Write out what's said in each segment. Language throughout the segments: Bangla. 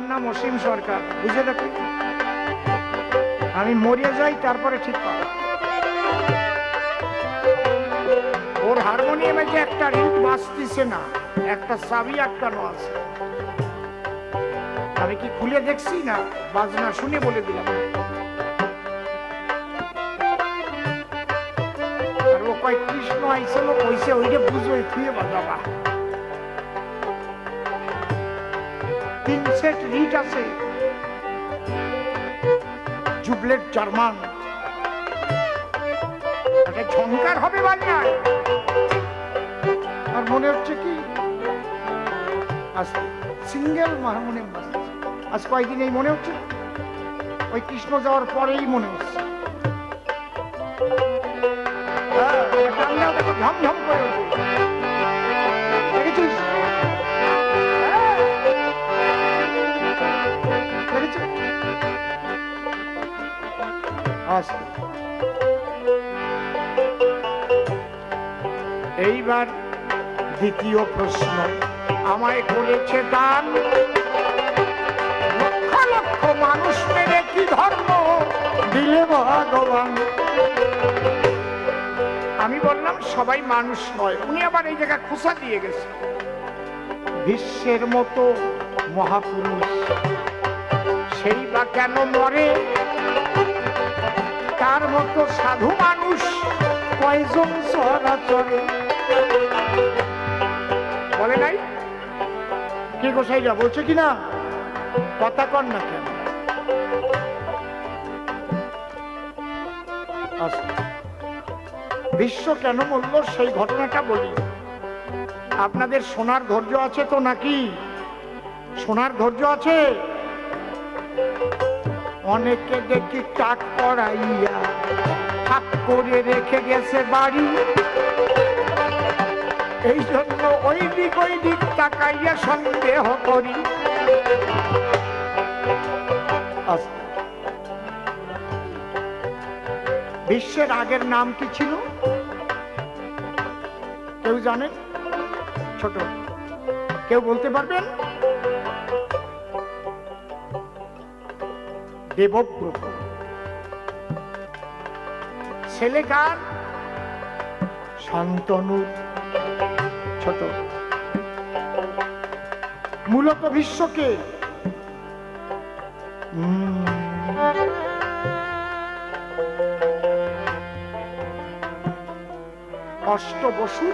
আমার নাম অসীম সরকার, বুঝে দেখো। আমি মরিয়ে যাই, তারপরে ঠিক পাবো। ওর হারমোনিয়ামে যে একটা রিট বাজতিছে না, একটা চাবি আটকানো আছে। আমি কি খুলে দেখছি না, বাজনা শুনে বলে দিলাম। আর ও কৃষ্ণ আইসল কইছে ওইটা বুঝো থুয়ে বাজাবা। তিন সেট রিট আছে জুবলেট জার্মান ঝঙ্কার হবে বাংলায় আর মনে হচ্ছে কি? আজ সিঙ্গেল হারমোনিয়াম আজ কয়েকদিন এই মনে হচ্ছে? ওই কৃষ্ণ যাওয়ার পরেই মনে হচ্ছে। হ্যাঁ, ঝমঝম করে আচ্ছা। এইবার দ্বিতীয় প্রশ্ন, আমায় করেছে দান? লক্ষ লক্ষ মানুষ মেরে কি ধর্ম? দিলে ভগবান। আমি বললাম, সবাই মানুষ নয়। উনি আবার এই জায়গায় খোসা দিয়ে গেছে। বিশ্বের মতো মহাপুরুষ। সেই বা কেন মরে? তার মতো সাধু মানুষ কয়জন চরাচরে বলে নাই? কি গোসাইরা বলছে কি না? কথা কর না কেন? আচ্ছা। বিশ্ব কেন মূল্য সেই ঘটনাটা বলি? আপনাদের সোনার ধৈর্য আছে তো নাকি? সোনার ধৈর্য আছে? অনেকে দেখি টাক পড়াইয়া থাক করে রেখে গেছে বাড়ি। এই জন্য ওই দিক ওই দিক তাকাইয়া সন্দেহ করি। বিশ্বের আগের নাম কি ছিল? কেউ জানেন ছোট। কেউ বলতে পারবেন? দেবব্রত। ছেলে কার শান্তনু ছোট। মূলত বিশ্বকে অষ্ট বসু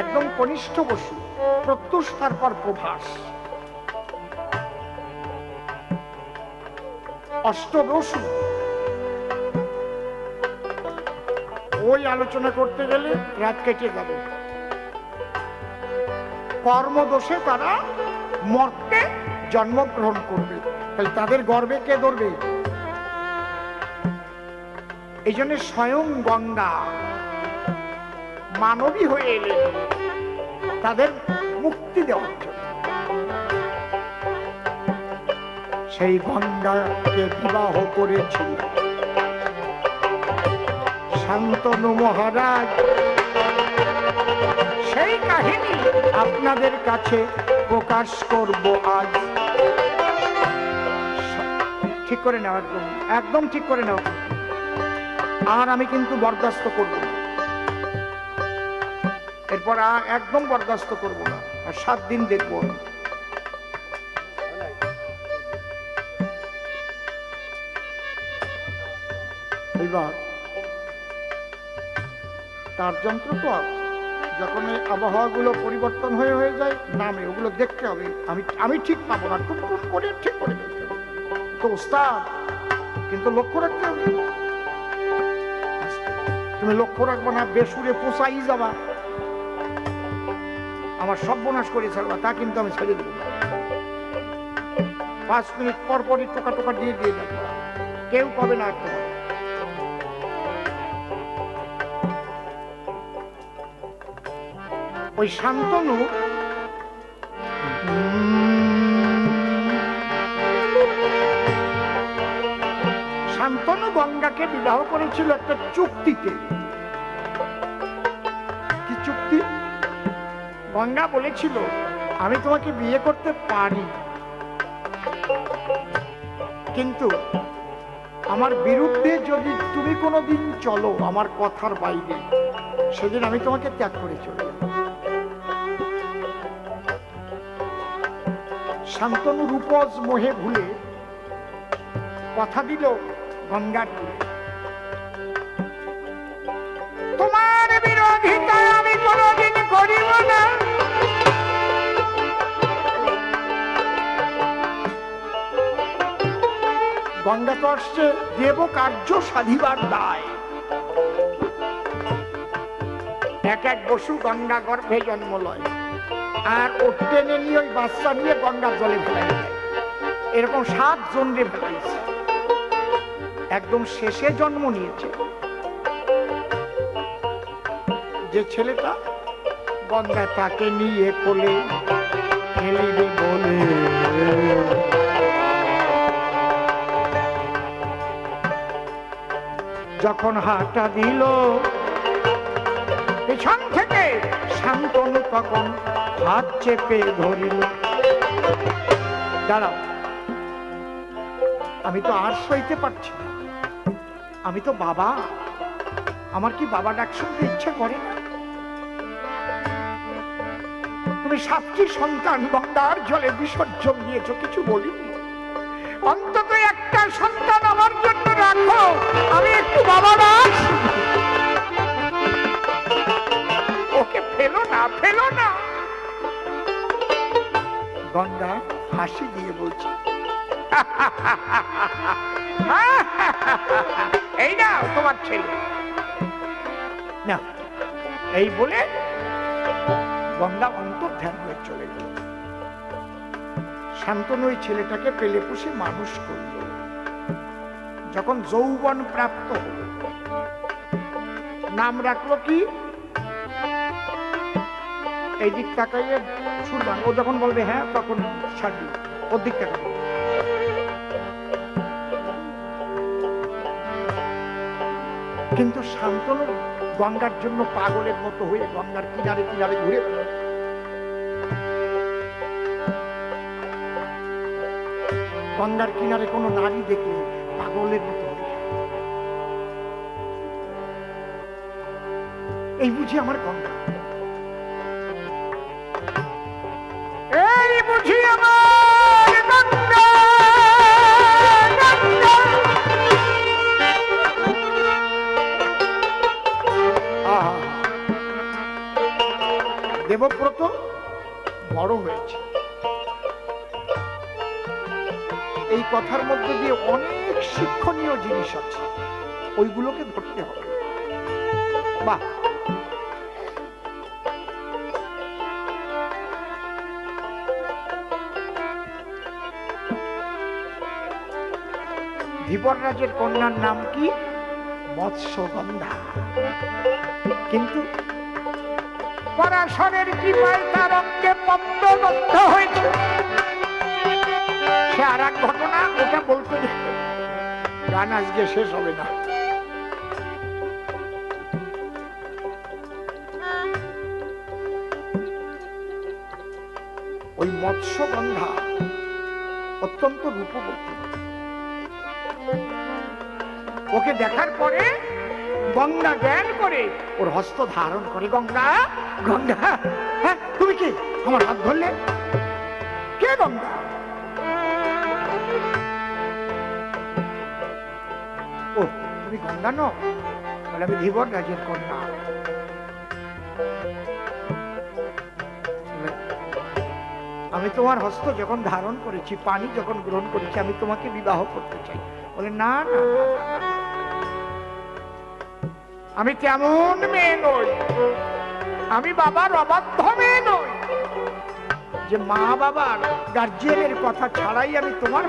একদম কনিষ্ঠ বসু, প্রত্যুষ তারপর প্রভাস। অষ্ট ওই আলোচনা করতে গেলে রাত কেটে যাবে। কর্মদোষে তারা মর্তে জন্মগ্রহণ করবে। তাহলে তাদের গর্বে কে ধরবে? এই জন্য স্বয়ং গঙ্গা মানবী হয়ে এলেন তাদের মুক্তি দেওয়ার জন্য। সেই গঙ্গাকে বিবাহ করেছিল। শান্তনু মহারাজ, সেই কাহিনী আপনাদের কাছে প্রকাশ করব আজ। ঠিক করে নেওয়ার একদম একদম ঠিক করে নেওয়া আর আমি কিন্তু বরদাস্ত করব না। এরপর একদম বরদাস্ত করব না। আর সাত দিন দেখব আমি। এইবার তার যন্ত্র তো আছে। যখন এই আবহাওয়াগুলো পরিবর্তন হয়ে হয়ে যায়, নামে ওগুলো দেখতে হবে। আমি আমি ঠিক পাবো না। টুক টুক করে, ঠিক করে তো ওস্তাদ, কিন্তু লক্ষ্য রাখতে হবে। তুমি লক্ষ্য রাখব না, বেসুরে পোষাই যাবা। আমার সর্বনাশ করে ছাড়বা, তা কিন্তু আমি ছেড়ে দেবো পাঁচ মিনিট পর পরই টোকা টোকা দিয়ে দিয়ে যাবে। কেউ পাবে না তোমার ওই শান্তনু? শান্তনু গঙ্গাকে বিবাহ করেছিল একটা চুক্তিতে। কি চুক্তি? গঙ্গা বলেছিল, আমি তোমাকে বিয়ে করতে পারি। কিন্তু আমার বিরুদ্ধে যদি তুমি কোনোদিন চলো আমার কথার বাইরে, সেদিন আমি তোমাকে ত্যাগ করে চলে যাব। শান্তনু রূপজ মোহে ভুলে কথা দিল গঙ্গার তীরে। তোমার বিরোধিতা আমি কোনোদিন করিব না। দেব কার্য সাধিবার দায়। এক এক বসু গঙ্গা গর্ভে জন্ম লয়। আর ও টেনে নিয়ে ওই বাচ্চা নিয়ে গঙ্গার জলে ফেলাই এরকম সাত জনরে ফেলাইছে একদম শেষে জন্ম নিয়েছে। যে ছেলেটা গঙ্গা তাকে নিয়ে কোলে ফেলিবে বলে। যখন হাঁটা দিল, পেছন থেকে শান্তনু তখন হাত চেপে ধরিল। দাঁড়াও। আমি তো আর সইতে পারছি না। আমি তো বাবা। আমার কি বাবা ডাক শুনতে ইচ্ছে করে না? তুমি সাতটি সন্তান গঙ্গার জলে বিসর্জন দিয়েছ, কিছু বলিনি। অন্তত একটা সন্তান আমার জন্য রাখো। আমি একটু বাবা ডাক ওকে ফেলো না ফেলো না। গঙ্গা হাসি দিয়ে বলছে। এই না তোমার ছেলে। না এই বলে গঙ্গা অন্তর্ধান হয়ে চলে গেল। শান্তনু ওই ছেলেটাকে পেলে পুষে মানুষ করল। যখন যৌবন প্রাপ্ত হল নাম রাখল কি? এই দিক তাকাইয়ে শুনবান ও যখন বলবে হ্যাঁ তখন ছাড়বি। ওর দিক তাকাবো কিন্তু শান্তনু গঙ্গার জন্য পাগলের মতো হয়ে গঙ্গার কিনারে কিনারে ঘুরে গঙ্গার কিনারে কোনো নারী দেখলে পাগলের মতো এই বুঝি আমার গঙ্গা? দেবব্রত বড় হয়েছে। এই কথার মধ্যে দিয়ে অনেক শিক্ষণীয় জিনিস আছে। ওইগুলোকে ধরতে হবে। বাহ। ধীবর রাজের কন্যার নাম কি? মৎস্যগন্ধা। কিন্তু পরাশরের কৃপায় তার অঙ্গে পদ্মবদ্ধ হয়েছে সে আর এক ঘটনা ওটা বলতে গান আজকে শেষ হবে না। ওই মৎস্যগন্ধা অত্যন্ত রূপবতী। ওকে দেখার পরে গঙ্গা জ্ঞান করে ওর হস্ত ধারণ করে। গঙ্গা? গঙ্গা? হ্যাঁ তুমি কি আমার হাত ধরলে? কে গঙ্গা? ও তুমি গঙ্গা নো বলে আমি ধীবর রাজের কন্যা। আমি তোমার হস্ত যখন ধারণ করেছি পানি যখন গ্রহণ করেছি আমি তোমাকে বিবাহ করতে চাই। বলে না, না। আমি তেমন মেয়ে নই। আমি বাবার অবাধ্য মেয়ে নই। যে মা বাবার গার্জিয়ানের কথা ছাড়াই আমি তোমার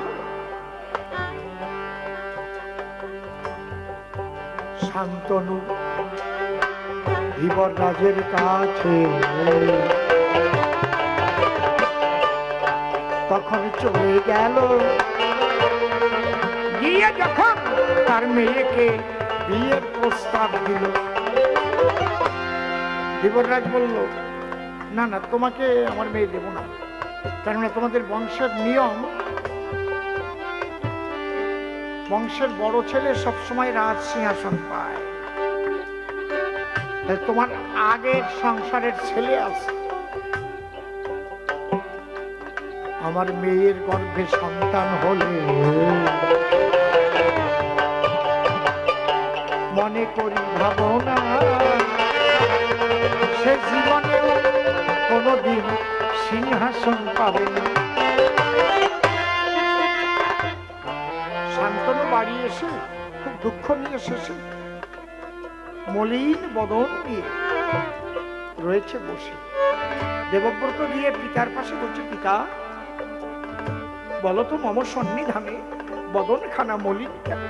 শান্তনু ধীবর রাজের কাছে তখন চলে গেল। গিয়ে যখন তার মেয়েকে বিয়ের প্রস্তাব দিল। ধীবররাজ বলল, না না, তোমাকে আমার মেয়ে দেবো না। কেননা তোমাদের বংশের নিয়ম, বংশের বড় ছেলে সবসময় রাজ সিংহাসন পায়। তোমার আগের সংসারের ছেলে আছে। আমার মেয়ের গর্ভে সন্তান হলে করি ভাবনা। সে জীবনে কোনোদিন সিংহাসন পাবে শান্তনু বাড়ি এসে, খুব দুঃখ নিয়ে এসেছে মলিন বদন নিয়ে রয়েছে বসে। দেবব্রত দিয়ে পিতার পাশে বলছে পিতা। বলো তো মম সন্নিধানে বদন খানা মলিন কেন?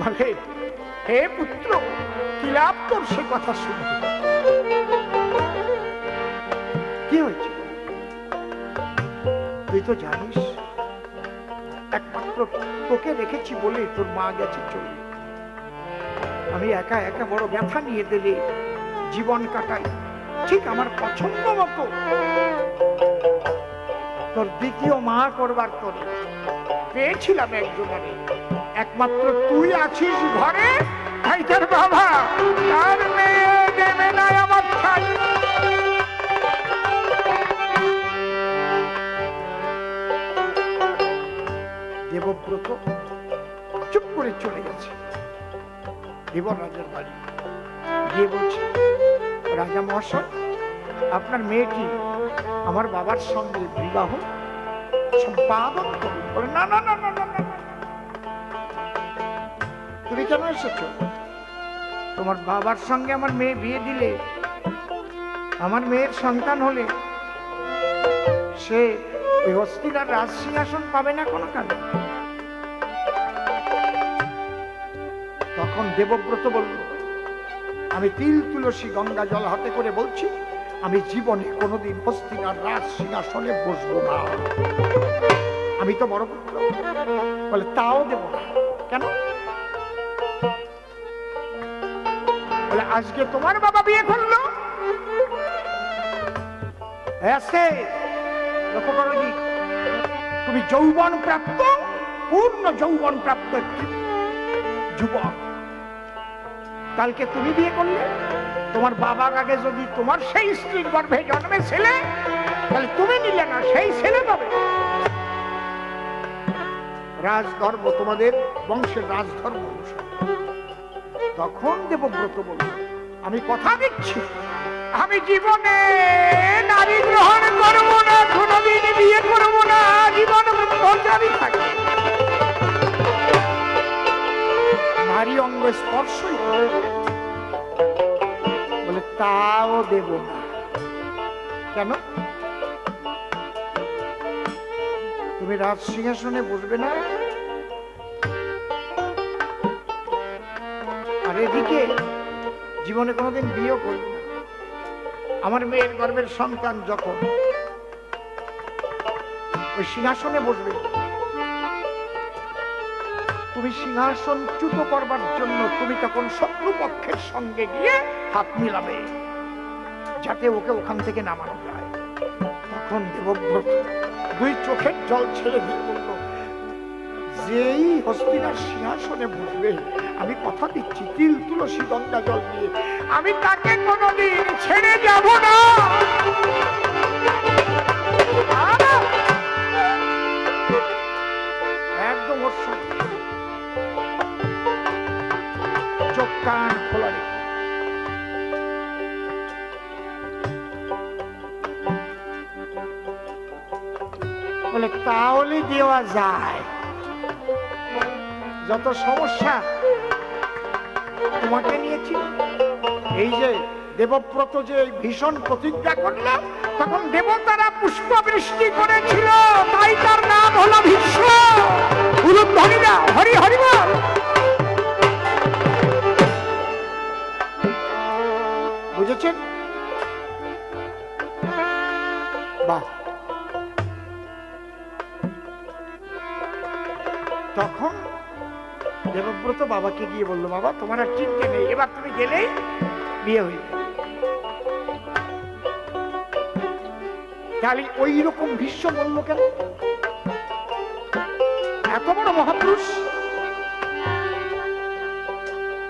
বলে হে পুত্র, কি লাভ তোর সে কথা শুনে? কি হয়েছে? তুই তো জানিস, একমাত্র তোকে রেখেছি বলে তোর মা গেছে চলে। আমি একা একা বড় ব্যথা নিয়ে দিলে জীবন কাটাই, ঠিক আমার পছন্দ মতো। তোর দ্বিতীয় মা করবার তোর পেয়েছিলাম একজনের। একমাত্র তুই আছিস ঘরে। তাই তোর বাবা তার মেয়ে দেবে না আমার ঠাই দেবব্রত চুপ করে চলে গেছে দেবরাজের বাড়ি গিয়ে বলছে রাজা মহাশয় আপনার মেয়েটি আমার বাবার সঙ্গে বিবাহ সম্পাদন করুন বলে না না না না, না। তুমি কেন এসেছ তোমার বাবার সঙ্গে আমার মেয়ে বিয়ে দিলে, আমার মেয়ের সন্তান হলে, সে ওই হস্তিনার রাজ সিংহাসন পাবে না কোনো কারণে তখন দেবব্রত বলল, আমি তিল তুলসী গঙ্গা জল হাতে করে বলছি, আমি জীবনে কোনোদিন হস্তিনার রাজ সিংহাসনে বসবো না। আমি তো বড় বলে তাও দেব না। কেন? আজকে তোমার বাবা বিয়ে করল? তুমি যৌবন প্রাপ্ত পূর্ণ যৌবন প্রাপ্ত একটি যুবক। কালকে তুমি বিয়ে করলে, তোমার বাবার আগে যদি তোমার সেই স্ত্রীর গর্ভে জন্মে ছেলে, তাহলে তুমি নিলে না, সেই ছেলে পাবে। রাজধর্ম তোমাদের, বংশের রাজধর্ম অনুসারে। তখন দেবব্রত বলল আমি কথা দিচ্ছি। আমি জীবনে নারী গ্রহণ করব না, কোনোদিন বিয়ে করব না, জীবন ব্রহ্মচারী থাকবে নারী অঙ্গ স্পর্শই বলে, তাও দেব না। কেন? তুমি রাজ সিংহাসনে বসবে না? এদিকে জীবনে কোনোদিন বিয়েও করবে না। আমার মেয়ের গর্ভের সন্তান যখন, ওই সিংহাসনে বসবে। তুমি সিংহাসন চ্যুত করবার জন্য তুমি তখন শত্রুপক্ষের সঙ্গে গিয়ে হাত মিলাবে, যাতে ওকে ওখান থেকে নামানো যায়। তখন দেবব্রত দুই চোখের জল ছেড়ে দিয়ে বলল, যেই হস্তিনার সিংহাসনে বসবে আমি কথা দিচ্ছি, তিল, তুলসী, গঙ্গা জল দিয়ে। আমি তাকে কোনোদিন ছেড়ে যাব না। একদম চোখ, কান বলে, তাহলে দেওয়া যায়। যত সমস্যা তোমাকে নিয়েছি। এই যে দেবব্রত যে ভীষণ প্রতিজ্ঞা করলাম তখন দেবতারা পুষ্প বৃষ্টি করেছিল। দেবব্রত বাবাকে গিয়ে বলল, বাবা, তোমার আর চিন্তা নেই, এবার তুমি গেলেই বিয়ে হয়ে যাবে। ওই রকম ভীষ্ম কেন? এত বড় মহাপুরুষ?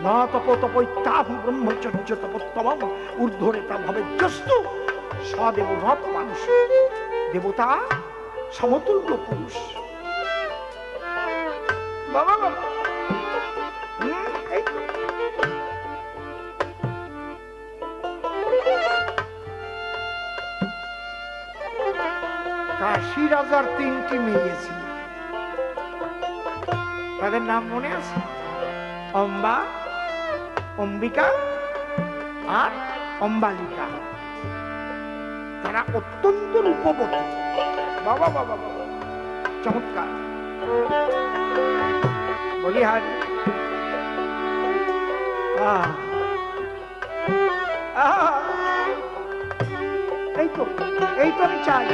না তপ ব্রহ্মচর্য তপোত্তমম ঊর্ধ্বরেতা ভবে জস্তু সদেব মানুষ, দেবতা সমতুল্য পুরুষ। বাবা বাবা। কাশী রাজার তিনটি মেয়ে তাদের নাম মনে আছে? অম্বা, অম্বিকা আর অম্বালিকা। তারা অত্যন্ত রূপবতী। বাবা বাবা বাবা চমৎকার। বলিহার এই তো এই তো আমি চাই।